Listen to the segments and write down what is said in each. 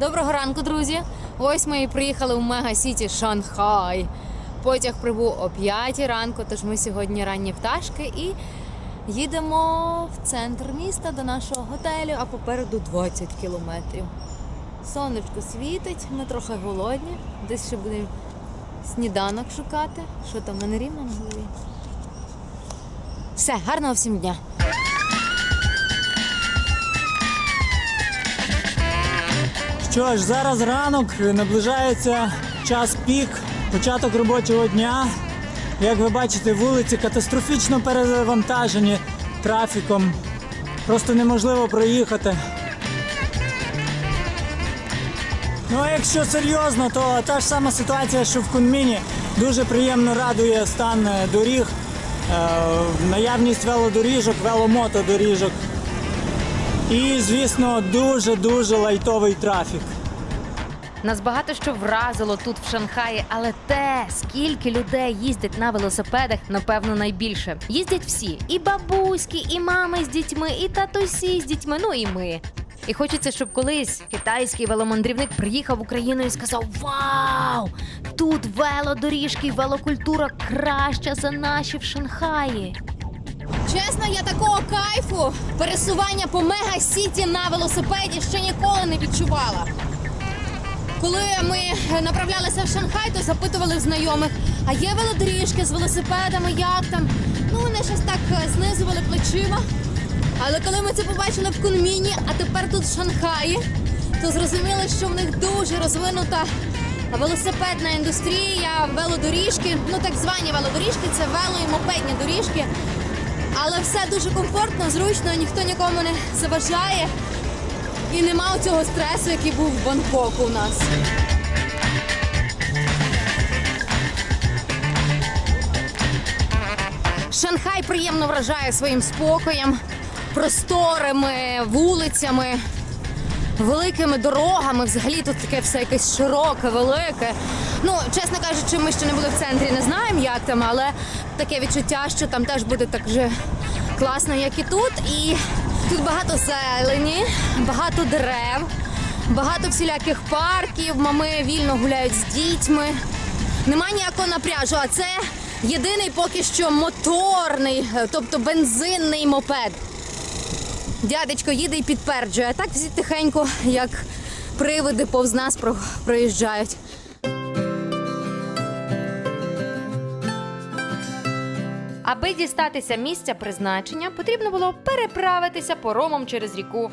ранку, друзі. Ось ми і приїхали в Мега-Сіті Шанхай. Потяг прибув о 5 ранку, тож ми сьогодні ранні пташки і їдемо в центр міста до нашого готелю, а попереду 20 кілометрів. Сонечко світить, ми трохи голодні. Десь ще будемо сніданок шукати. Що там, мене рівно на голові? Все, гарного всім дня! Що ж, зараз ранок, наближається час пік, початок робочого дня. Як ви бачите, вулиці катастрофічно перевантажені трафіком. Просто неможливо проїхати. Ну а якщо серйозно, то та ж сама ситуація, що в Кунміні. Дуже приємно радує стан е, доріг, е, наявність велодоріжок, веломотодоріжок. І, звісно, дуже-дуже лайтовий трафік. Нас багато що вразило тут в Шанхаї, але те, скільки людей їздять на велосипедах, напевно, найбільше. Їздять всі: і бабуськи, і мами з дітьми, і татусі з дітьми, ну і ми. І хочеться, щоб колись китайський веломандрівник приїхав в Україну і сказав: Вау! Тут велодоріжки, велокультура краща за наші в Шанхаї. Чесно, я такого кайфу пересування по мега-сіті на велосипеді ще ніколи не відчувала. Коли ми направлялися в Шанхай, то запитували знайомих, а є велодоріжки з велосипедами, як там? Ну, вони щось так е, знизували плечима. Але коли ми це побачили в Кунміні, а тепер тут в Шанхаї, то зрозуміли, що в них дуже розвинута велосипедна індустрія, велодоріжки, ну так звані велодоріжки, це вело і мопедні доріжки. Але все дуже комфортно, зручно, ніхто нікому не заважає. І нема цього стресу, який був в Бангкоку у нас. Шанхай приємно вражає своїм спокоєм, просторими вулицями, великими дорогами. Взагалі тут таке все якесь широке, велике. Ну, чесно кажучи, ми ще не були в центрі, не знаємо, як там, але таке відчуття, що там теж буде так же класно, як і тут. І тут багато зелені, багато дерев, багато всіляких парків. Мами вільно гуляють з дітьми. Нема ніякого напряжу, а це єдиний поки що моторний, е, тобто бензинний мопед. Дядечко їде і підтверджує, а так всі тихенько, як привиди повз нас проїжджають. Аби дістатися місця призначення, потрібно було переправитися поромом через ріку.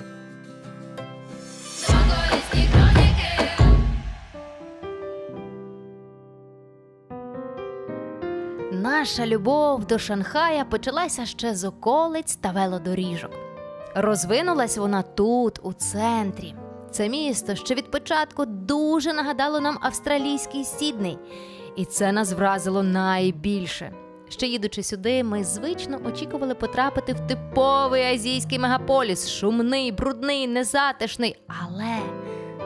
Наша любов до Шанхая почалася ще з околиць та велодоріжок. Розвинулась вона тут, у центрі. Це місто ще від початку дуже нагадало нам австралійський Сідней, і це нас вразило найбільше. Ще їдучи сюди, ми звично очікували потрапити в типовий азійський мегаполіс, шумний, брудний, незатишний. Але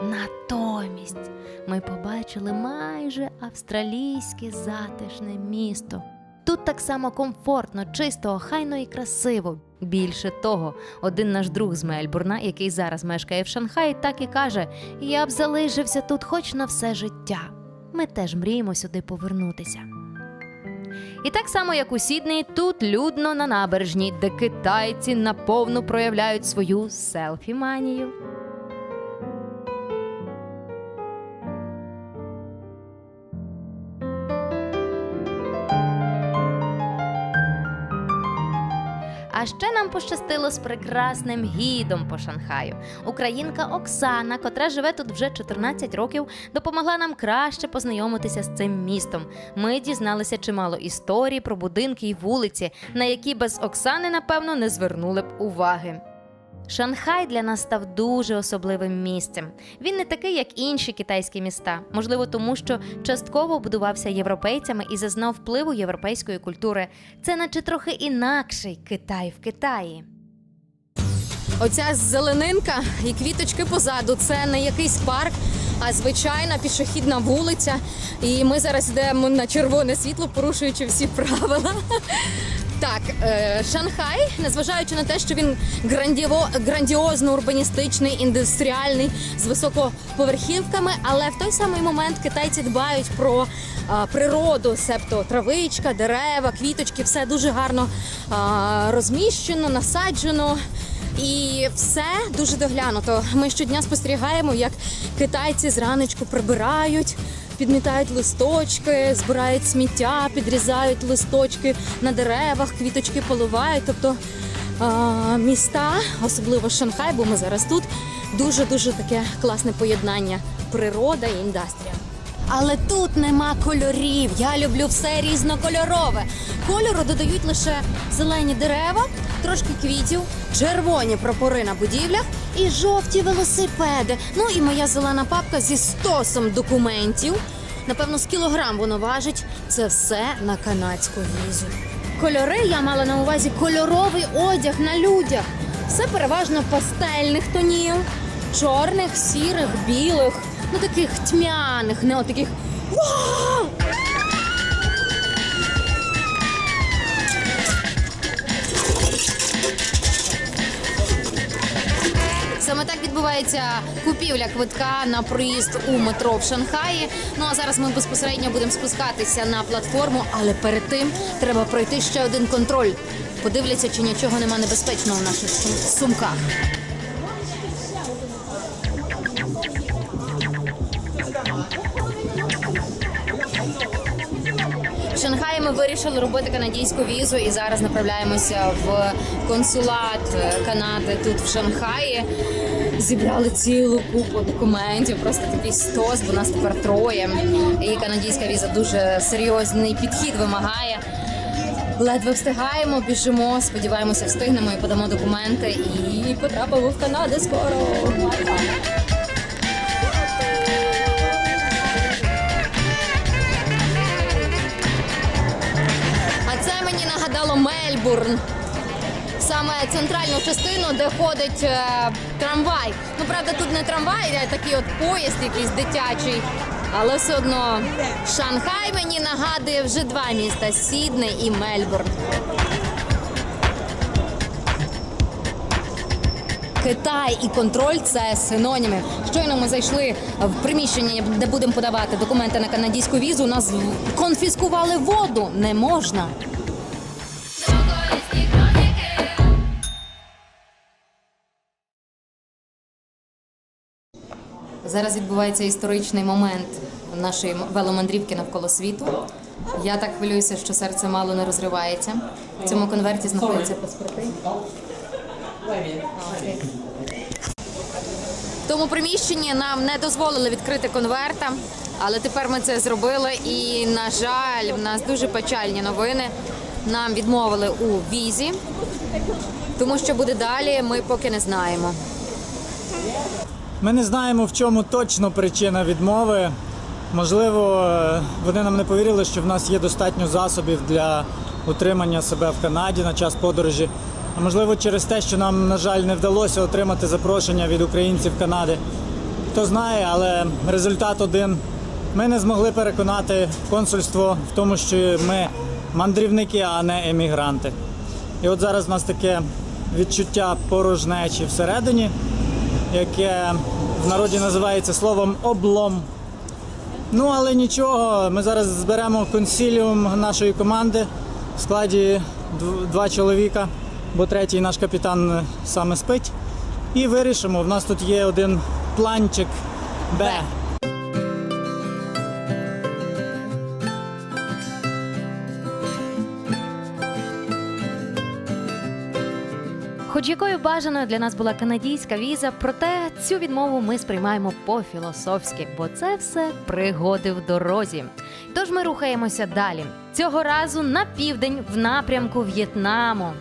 натомість ми побачили майже австралійське затишне місто. Тут так само комфортно, чисто, охайно і красиво. Більше того, один наш друг з Мельбурна, який зараз мешкає в Шанхаї, так і каже: Я б залишився тут хоч на все життя. Ми теж мріємо сюди повернутися. І так само, як у Сіднеї, тут людно на набережні, де китайці наповну проявляють свою селфі-манію. А ще нам пощастило з прекрасним гідом по Шанхаю. Українка Оксана, котра живе тут вже 14 років, допомогла нам краще познайомитися з цим містом. Ми дізналися чимало історій про будинки і вулиці, на які без Оксани, напевно, не звернули б уваги. Шанхай для нас став дуже особливим місцем. Він не такий, як інші китайські міста, можливо, тому що частково будувався європейцями і зазнав впливу європейської культури. Це наче трохи інакший Китай в Китаї. Оця зеленинка і квіточки позаду це не якийсь парк, а звичайна пішохідна вулиця. І ми зараз йдемо на червоне світло, порушуючи всі правила. Так, е, Шанхай, незважаючи на те, що він грандіво, грандіозно урбаністичний, індустріальний з високоповерхівками, але в той самий момент китайці дбають про а, природу, себто травичка, дерева, квіточки, все дуже гарно а, розміщено, насаджено. І все дуже доглянуто. Ми щодня спостерігаємо, як китайці зранечку прибирають, підмітають листочки, збирають сміття, підрізають листочки на деревах, квіточки поливають. Тобто міста, особливо Шанхай, бо ми зараз тут, дуже дуже таке класне поєднання природа і індустрія. Але тут нема кольорів. Я люблю все різнокольорове. Кольору додають лише зелені дерева, трошки квітів, червоні прапори на будівлях і жовті велосипеди. Ну і моя зелена папка зі стосом документів. Напевно, з кілограм воно важить. Це все на канадську візу. Кольори я мала на увазі кольоровий одяг на людях. Все переважно пастельних тонів, чорних, сірих, білих, ну таких тьмяних, не от таких. Саме так відбувається купівля квитка на проїзд у метро в Шанхаї. Ну а зараз ми безпосередньо будемо спускатися на платформу, але перед тим треба пройти ще один контроль. Подивляться, чи нічого нема небезпечного в наших сум- сумках. Вирішили робити канадійську візу і зараз направляємося в консулат е, Канади тут в Шанхаї. Зібрали цілу купу документів, просто такий стос, бо нас тепер троє. І канадійська віза дуже серйозний підхід вимагає. Ледве встигаємо, біжимо, сподіваємося, встигнемо і подамо документи і потрапимо в Канаду скоро. Центральну частину, де ходить е, трамвай. Ну, правда, тут не трамвай, а такий от поїзд якийсь дитячий. Але все одно Шанхай мені нагадує вже два міста Сідней і Мельбурн. Китай і контроль це синоніми. Щойно ми зайшли в приміщення, де будемо подавати документи на канадську візу. Нас конфіскували воду. Не можна. Зараз відбувається історичний момент нашої веломандрівки навколо світу. Я так хвилююся, що серце мало не розривається. В цьому конверті знаходяться паспорти. В тому приміщенні нам не дозволили відкрити конверта, але тепер ми це зробили. І, на жаль, в нас дуже печальні новини. Нам відмовили у візі, тому що буде далі, ми поки не знаємо. Ми не знаємо, в чому точно причина відмови. Можливо, е, вони нам не повірили, що в нас є достатньо засобів для утримання себе в Канаді на час подорожі. А можливо, через те, що нам, на жаль, не вдалося отримати запрошення від українців Канади. Хто знає, але результат один. Ми не змогли переконати консульство в тому, що ми мандрівники, а не емігранти. І от зараз в нас таке відчуття порожнечі всередині, яке в народі називається словом облом. Ну, але нічого, ми зараз зберемо консиліум нашої команди в складі дв- два чоловіка, бо третій наш капітан саме спить. І вирішимо. В нас тут є один планчик Б. Хоч якою бажаною для нас була канадійська віза, проте цю відмову ми сприймаємо по-філософськи, бо це все пригоди в дорозі. Тож ми рухаємося далі. Цього разу на південь в напрямку В'єтнаму.